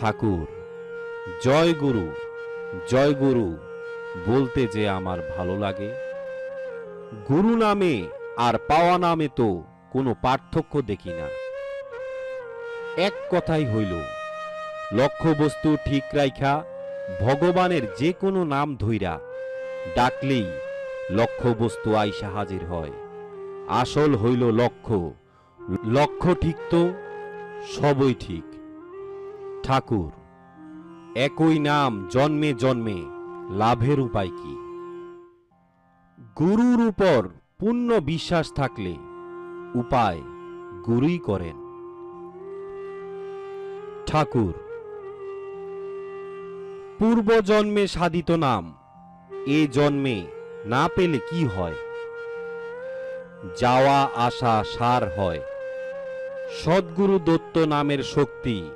ঠাকুর। জয় গুরু জয় গুরু, বলতে যে আমার ভালো লাগে। গুরু নামে আর পাওয়া নামে তো কোনো পার্থক্য দেখি না। এক কথাই হইল, লক্ষ্যবস্তু ঠিক রাইখা, ভগবানের যে কোনো নাম ধইরা ডাকলেই লক্ষ্যবস্তু আইসা হাজির হয়। আসল হইল লক্ষ্য। লক্ষ্য ঠিক তো, সবই ঠিক। ঠাকুর, একই নাম জন্মে জন্মে, লাভের উপায় কি? গুরুর উপর পূর্ণ বিশ্বাস থাকলে উপায় গুরুই করেন। ঠাকুর, পূর্ব জন্মে সাধিত নাম, এ জন্মে না পেলে কি হয়? যাওয়া, আসা, সার হয়। সদ্গুরু দত্ত নামের শক্তি